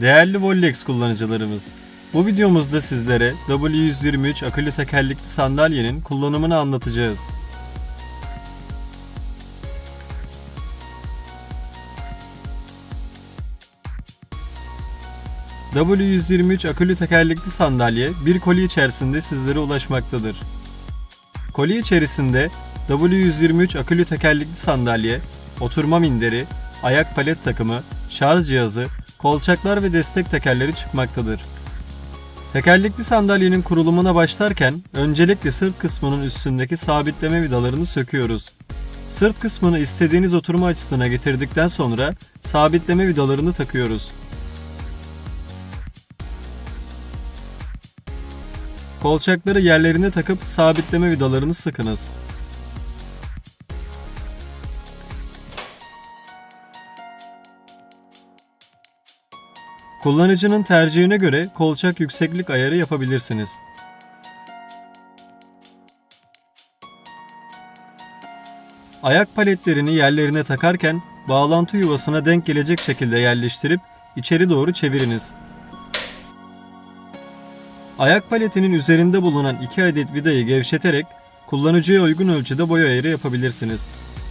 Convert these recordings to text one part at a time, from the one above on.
Değerli Vollex kullanıcılarımız, bu videomuzda sizlere W123 akıllı tekerlekli sandalyenin kullanımını anlatacağız. W123 akülü tekerlekli sandalye bir koli içerisinde sizlere ulaşmaktadır. Koli içerisinde W123 akülü tekerlekli sandalye, oturma minderi, ayak palet takımı, şarj cihazı, kolçaklar ve destek tekerleri çıkmaktadır. Tekerlekli sandalyenin kurulumuna başlarken öncelikle sırt kısmının üstündeki sabitleme vidalarını söküyoruz. Sırt kısmını istediğiniz oturma açısına getirdikten sonra sabitleme vidalarını takıyoruz. Kolçakları yerlerine takıp sabitleme vidalarını sıkınız. Kullanıcının tercihine göre kolçak yükseklik ayarı yapabilirsiniz. Ayak paletlerini yerlerine takarken bağlantı yuvasına denk gelecek şekilde yerleştirip içeri doğru çeviriniz. Ayak paletinin üzerinde bulunan iki adet vidayı gevşeterek kullanıcıya uygun ölçüde boy ayarı yapabilirsiniz.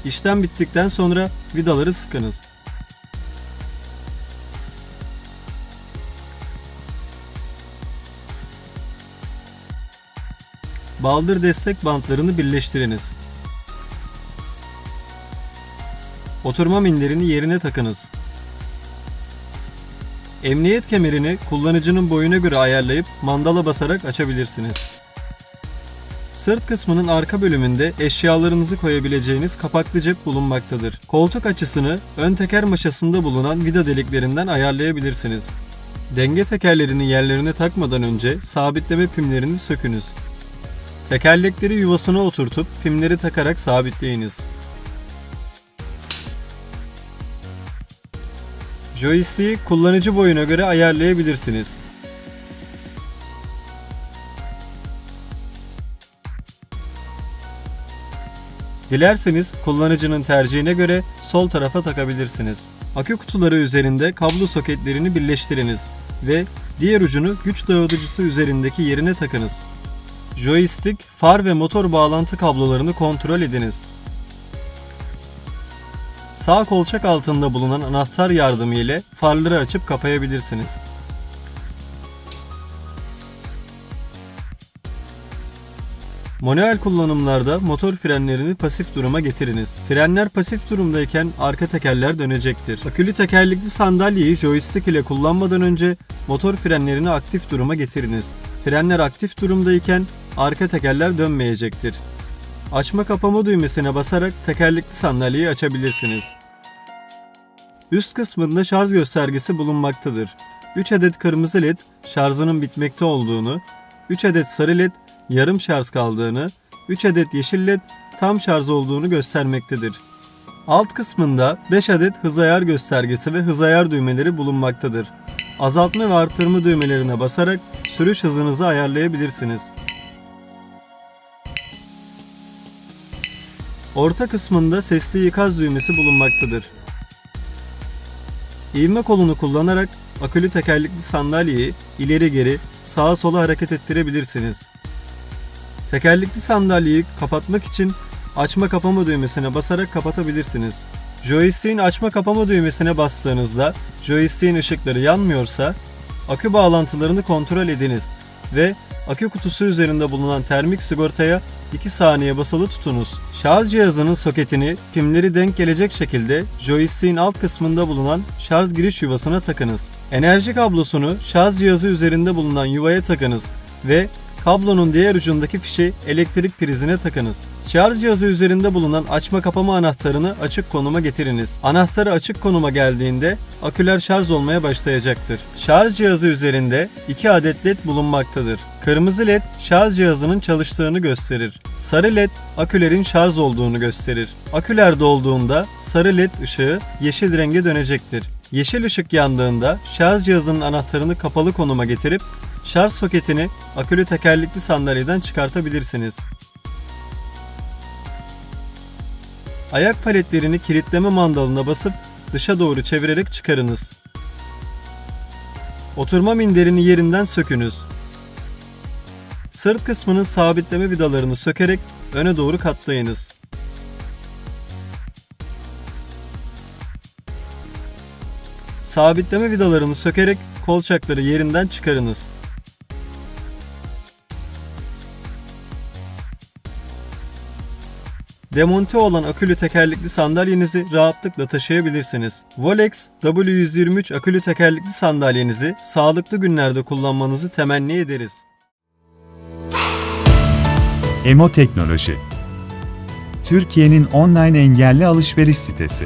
İşlem bittikten sonra vidaları sıkınız. Baldır destek bantlarını birleştiriniz. Oturma minderini yerine takınız. Emniyet kemerini kullanıcının boyuna göre ayarlayıp mandala basarak açabilirsiniz. Sırt kısmının arka bölümünde eşyalarınızı koyabileceğiniz kapaklı cep bulunmaktadır. Koltuk açısını ön teker maşasında bulunan vida deliklerinden ayarlayabilirsiniz. Denge tekerlerini yerlerine takmadan önce sabitleme pimlerini sökünüz. Tekerlekleri yuvasına oturtup pimleri takarak sabitleyiniz. Joystick'i kullanıcı boyuna göre ayarlayabilirsiniz. Dilerseniz kullanıcının tercihine göre sol tarafa takabilirsiniz. Akü kutuları üzerinde kablo soketlerini birleştiriniz ve diğer ucunu güç dağıtıcısı üzerindeki yerine takınız. Joystick, far ve motor bağlantı kablolarını kontrol ediniz. Sağ kolçak altında bulunan anahtar yardımı ile farları açıp kapayabilirsiniz. Manuel kullanımlarda motor frenlerini pasif duruma getiriniz. Frenler pasif durumdayken arka tekerler dönecektir. Akülü tekerlekli sandalyeyi joystick ile kullanmadan önce motor frenlerini aktif duruma getiriniz. Frenler aktif durumdayken arka tekerler dönmeyecektir. Açma kapama düğmesine basarak tekerlekli sandalyeyi açabilirsiniz. Üst kısmında şarj göstergesi bulunmaktadır. 3 adet kırmızı led şarjının bitmekte olduğunu, 3 adet sarı led yarım şarj kaldığını, 3 adet yeşil led tam şarj olduğunu göstermektedir. Alt kısmında 5 adet hız ayar göstergesi ve hız ayar düğmeleri bulunmaktadır. Azaltma ve artırma düğmelerine basarak sürüş hızınızı ayarlayabilirsiniz. Orta kısmında sesli ikaz düğmesi bulunmaktadır. İvme kolunu kullanarak akülü tekerlekli sandalyeyi ileri geri, sağa sola hareket ettirebilirsiniz. Tekerlekli sandalyeyi kapatmak için açma kapama düğmesine basarak kapatabilirsiniz. Joystick'in açma kapama düğmesine bastığınızda joystick'in ışıkları yanmıyorsa akü bağlantılarını kontrol ediniz ve akü kutusu üzerinde bulunan termik sigortaya 2 saniye basılı tutunuz. Şarj cihazının soketini pimleri denk gelecek şekilde joystick'in alt kısmında bulunan şarj giriş yuvasına takınız. Enerji kablosunu şarj cihazı üzerinde bulunan yuvaya takınız ve kablonun diğer ucundaki fişi elektrik prizine takınız. Şarj cihazı üzerinde bulunan açma kapama anahtarını açık konuma getiriniz. Anahtarı açık konuma geldiğinde aküler şarj olmaya başlayacaktır. Şarj cihazı üzerinde 2 adet led bulunmaktadır. Kırmızı led şarj cihazının çalıştığını gösterir. Sarı led akülerin şarj olduğunu gösterir. Aküler dolduğunda sarı led ışığı yeşil renge dönecektir. Yeşil ışık yandığında şarj cihazının anahtarını kapalı konuma getirip şarj soketini akülü tekerlekli sandalyeden çıkartabilirsiniz. Ayak paletlerini kilitleme mandalına basıp dışa doğru çevirerek çıkarınız. Oturma minderini yerinden sökünüz. Sırt kısmının sabitleme vidalarını sökerek öne doğru katlayınız. Sabitleme vidalarını sökerek kolçakları yerinden çıkarınız. Demonte olan akülü tekerlekli sandalyenizi rahatlıkla taşıyabilirsiniz. Volex W123 akülü tekerlekli sandalyenizi sağlıklı günlerde kullanmanızı temenni ederiz. Emo Teknoloji Türkiye'nin online engelli alışveriş sitesi.